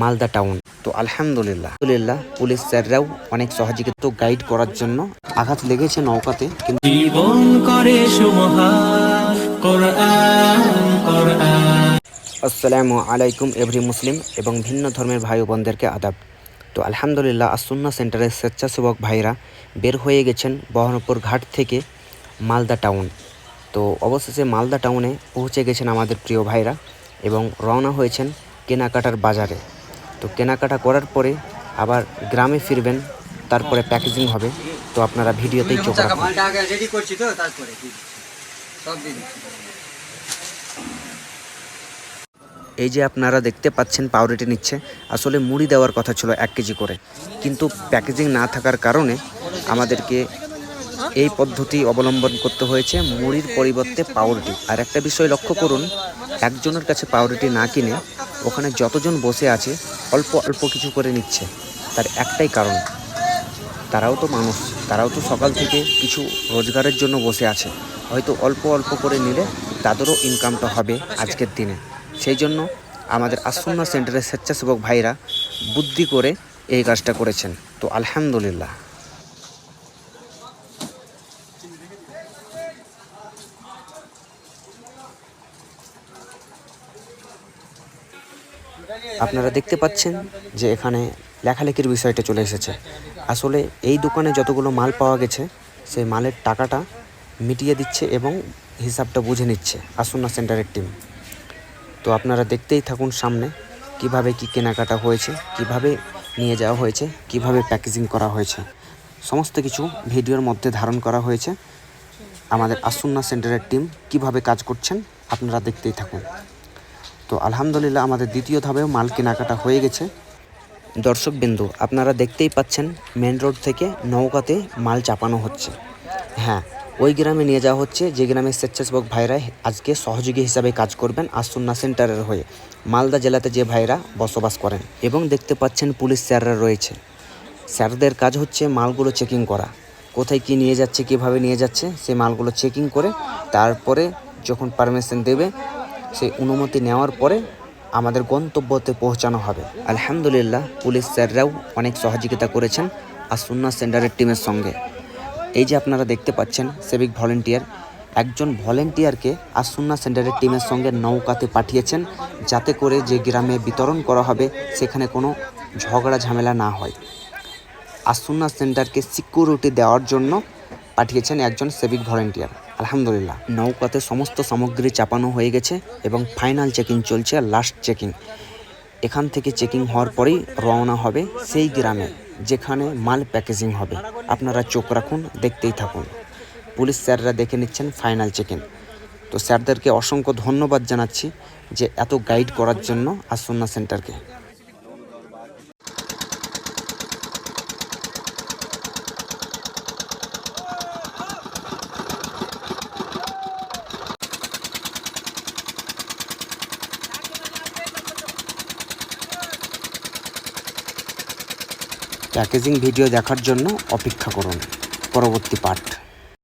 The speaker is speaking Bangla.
মালদা টাউন। তো আলহামদুলিল্লাহ। আলহামদুলিল্লাহ পুলিশ স্যাররাও অনেক সহযোগিতা গাইড করার জন্য আঘাত লেগেছে নৌকাতে কিন্তু জীবন করে আসসালামু আলাইকুম এভরি মুসলিম এবং ভিন্ন ধর্মের ভাই বোনদেরকে আদাব। তো আলহামদুলিল্লাহ আসুন্না সেন্টারের স্বেচ্ছাসেবক ভাইরা বের হয়ে গেছেন বহরমপুর ঘাট থেকে মালদা টাউন। তো অবশেষে মালদা টাউনে পৌঁছে গেছেন আমাদের প্রিয় ভাইরা এবং রওনা হয়েছেন কেনাকাটার বাজারে। তো কেনাকাটা করার পরে আবার গ্রামে ফিরবেন তারপরে প্যাকেজিং হবে। তো আপনারা ভিডিওতেই চোখ রাখুন। রেডি করছি তো তারপরে সব এই যে আপনারা দেখতে পাচ্ছেন পাউরুটি নিচ্ছে। আসলে মুড়ি দেওয়ার কথা ছিল এক কেজি করে। কিন্তু প্যাকেজিং না থাকার কারণে আমাদেরকে এই পদ্ধতি অবলম্বন করতে হয়েছে মুড়ির পরিবর্তে পাউরুটি। আর একটা বিষয় লক্ষ্য করুন একজনের কাছে পাউরুটি না কিনে ওখানে যতজন বসে আছে, অল্প অল্প কিছু করে নিচ্ছে। তার একটাই কারণ, তারাও তো মানুষ, তারাও তো সকাল থেকে কিছু রোজগারের জন্য বসে আছে। হয়তো অল্প অল্প করে নিলে তাদেরও ইনকামটা হবে আজকের দিনে। সেই জন্য আমাদের আসন্না সেন্টারের স্বেচ্ছাসেবক ভাইরা বুদ্ধি করে এই কাজটা করেছেন। তো আলহামদুলিল্লাহ। আপনারা দেখতে পাচ্ছেন যে এখানে লেখালেখির বিষয়টা চলে এসেছে। আসলে এই দোকানে যতগুলো মাল পাওয়া গেছে, সেই মালের টাকাটা মিটিয়ে দিচ্ছে এবং হিসাবটা বুঝে নিচ্ছে আসুন্না সেন্টারের টিম। তো আপনারা দেখতেই থাকুন সামনে কীভাবে কি কেনাকাটা হয়েছে, কীভাবে নিয়ে যাওয়া হয়েছে, কীভাবে প্যাকেজিং করা হয়েছে। সমস্ত কিছু ভিডিওর মধ্যে ধারণ করা হয়েছে। আমাদের আসুন্না সেন্টারের টিম কীভাবে কাজ করছেন আপনারা দেখতেই থাকুন। তো আলহামদুলিল্লাহ আমাদের দ্বিতীয় ধাপেও মাল কেনাকাটা হয়ে গেছে। দর্শকবিন্দু আপনারা দেখতেই পাচ্ছেন মেন রোড থেকে নৌকাতে মাল চাপানো হচ্ছে। হ্যাঁ ওই গ্রামে নিয়ে যাওয়া হচ্ছে, যে গ্রামের স্বেচ্ছাসেবক ভাইরা আজকে সহযোগী হিসাবে কাজ করবেন আসুন্না সেন্টারের হয়ে। মালদা জেলাতে যে ভাইরা বসবাস করেন এবং দেখতে পাচ্ছেন পুলিশ স্যাররা রয়েছে। স্যারদের কাজ হচ্ছে মালগুলো চেকিং করা। কোথায় কি নিয়ে যাচ্ছে, কীভাবে নিয়ে যাচ্ছে সেই মালগুলো চেকিং করে তারপরে যখন পারমিশন দেবে সেই অনুমতি নেওয়ার পরে আমাদের গন্তব্যতে পৌঁছানো হবে। আলহামদুলিল্লাহ, পুলিশ স্যাররাও অনেক সহযোগিতা করেছেন আসুন্না সেন্টারের টিমের সঙ্গে। এই যে আপনারা দেখতে পাচ্ছেন, সেভিক ভলেন্টিয়ার, একজন ভলেন্টিয়ারকে আসুন্না সেন্টারের টিমের সঙ্গে নৌকাতে পাঠিয়েছেন যাতে করে যে গ্রামে বিতরণ করা হবে, সেখানে কোনো ঝগড়া ঝামেলা না হয়। আসুন্না সেন্টারকে সিকিউরিটি দেওয়ার জন্য পাঠিয়েছেন একজন সেভিক ভলেন্টিয়ার আলহামদুলিল্লাহ। নৌকাতে সমস্ত সামগ্রী চাপানো হয়ে গেছে এবং ফাইনাল চেকিং চলছে লাস্ট চেকিং এখান থেকে চেকিং হওয়ার পরেই রওনা হবে সেই গ্রামে, যেখানে মাল প্যাকেজিং হবে। আপনারা চোখ রাখুন, দেখতেই থাকুন। পুলিশ স্যাররা দেখে নিচ্ছেন ফাইনাল চেকিং তো স্যারদেরকে অসংখ্য ধন্যবাদ জানাচ্ছি যে এত গাইড করার জন্য আসন্না সেন্টারকে প্যাকেজিং ভিডিও দেখার জন্য অপেক্ষা করুন। পরবর্তী পার্ট।